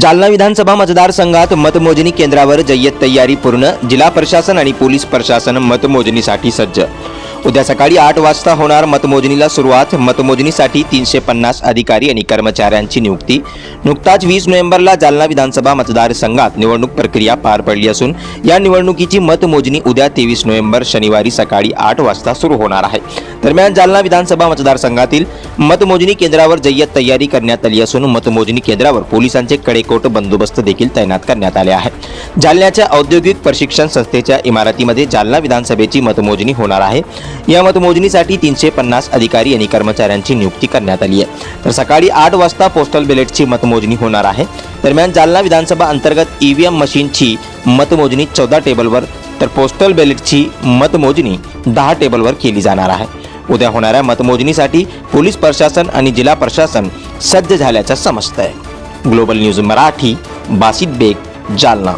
जालना विधानसभा मतदारसंघात मतमोजणी केंद्रावर जय्यत तयारी पूर्ण जिल्हा प्रशासन आणि पोलीस प्रशासन मतमोजणीसाठी सज्ज. उद्या सकाळी आठ वाजता होणार मतमोजणीला सुरुवात. मतमोजणीसाठी तीनशे पन्नास अधिकारी आणि कर्मचाऱ्यांची नियुक्ती. नुकताच वीस नोव्हेंबरला जालना विधानसभा मतदारसंघात निवडणूक प्रक्रिया पार पडली असून या निवडणुकीची मतमोजणी उद्या तेवीस नोव्हेंबर शनिवारी सकाळी आठ वाजता सुरू होणार आहे. दरम्यान जालना विधानसभा मतदारसंघातील मतमोजणी केंद्रावर जय्यत तयारी करण्यात आली असून मतमोजणी केंद्रावर पोलिसांचे कडे कडेकोट बंदोबस्त देखील तैनात करण्यात आले आहे. जालन्याच्या औद्योगिक प्रशिक्षण संस्थेच्या इमारतीमध्ये जालना विधानसभेची मतमोजणी होणार आहे. या मतमोजणीसाठी तीनशे पन्नास अधिकारी आणि कर्मचाऱ्यांची नियुक्ती करण्यात आली आहे. तर सकाळी आठ वाजता पोस्टल बॅलेटची मतमोजणी होणार आहे. दरम्यान जालना विधानसभा अंतर्गत ईव्हीएम मशीनची मतमोजणी चौदा टेबलवर तर पोस्टल बॅलेटची मतमोजणी दहा टेबलवर केली जाणार आहे. उद्या होणाऱ्या मतमोजणीसाठी पोलीस प्रशासन आणि जिल्हा प्रशासन सज्ज झाल्याचं समजतंय. Global news Marathi Basit Beg Jalna.